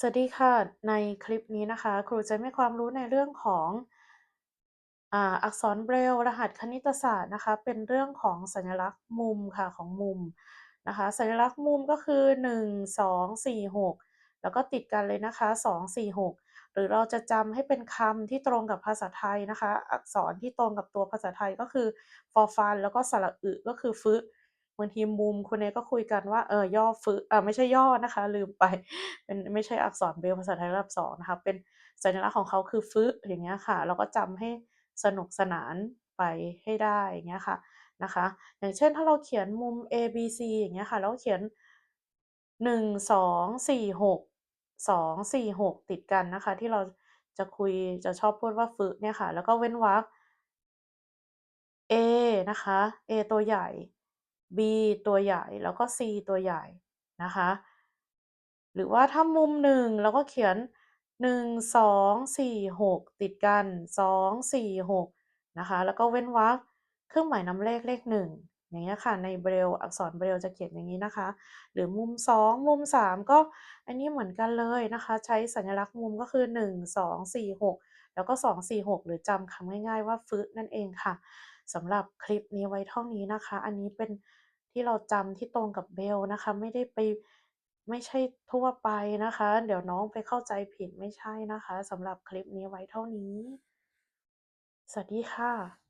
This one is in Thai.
สวัสดีค่ะ ในคลิปนี้นะคะ ครูจะให้ความรู้ในเรื่องของอ,อักษรเบรลรหัสคณิตศาสตร์นะคะ เป็นเรื่องของสัญลักษณ์มุมค่ะของมุมนะคะ สัญลักษณ์มุมก็คือ 1 2 4 6 แล้วก็ติดกันเลยนะคะ 2 4 6 หรือเราจะจำให้เป็นคำที่ตรงกับภาษาไทยนะคะ อักษรที่ตรงกับตัวภาษาไทยก็คือฟอฟันแล้วก็สระอึก็คือฟึ บางทีมุมคุณเอก็คุยกันว่าเออย่อฟึอ่าไม่ใช่ย่อนะคะ ลืมไปเป็นไม่ใช่อักษรเบลภาษาไทยระดับ2นะคะเป็นสัญลักษณ์ของเขาคือฟึอย่างเงี้ยค่ะ เราก็จำให้สนุกสนานไปให้ได้อย่างเงี้ยค่ะนะคะ อย่างเช่นถ้าเราเขียนมุม ABC อย่างเงี้ยค่ะแล้วเขียน 1 2 4 6 2 4 6 ติดกันนะคะ ที่เราจะคุยจะชอบพูดว่าฟึเนี่ยค่ะ แล้วก็เว้นวรรค A นะคะ A ตัวใหญ่ B ตัวใหญ่แล้วก็ C ตัวใหญ่นะคะ หรือว่าถ้ามุม1เราก็เขียน 1 2 4 6 ติดกัน 2 4 6 นะคะ แล้วก็เว้นวรรคเครื่องหมายนำเลขเลข 1 อย่างเงี้ยค่ะ ในเบรลอักษรเบรลจะเขียนอย่างงี้นะคะ หรือมุม 2 มุม 3 ก็อันนี้เหมือนกันเลยนะคะ ใช้สัญลักษณ์มุมก็คือ 1 2 4 6 แล้วก็ 2 4 6 หรือจำคำง่ายๆว่าฟึนั่นเองค่ะ สำหรับคลิปนี้ไว้เท่านี้นะคะ อันนี้เป็นที่เราจำที่ตรงกับเบลนะคะ ไม่ได้ไปไม่ใช่ทั่วไปนะคะ เดี๋ยวน้องไปเข้าใจผิดไม่ใช่นะคะสำหรับคลิปนี้ไว้เท่านี้ สวัสดีค่ะ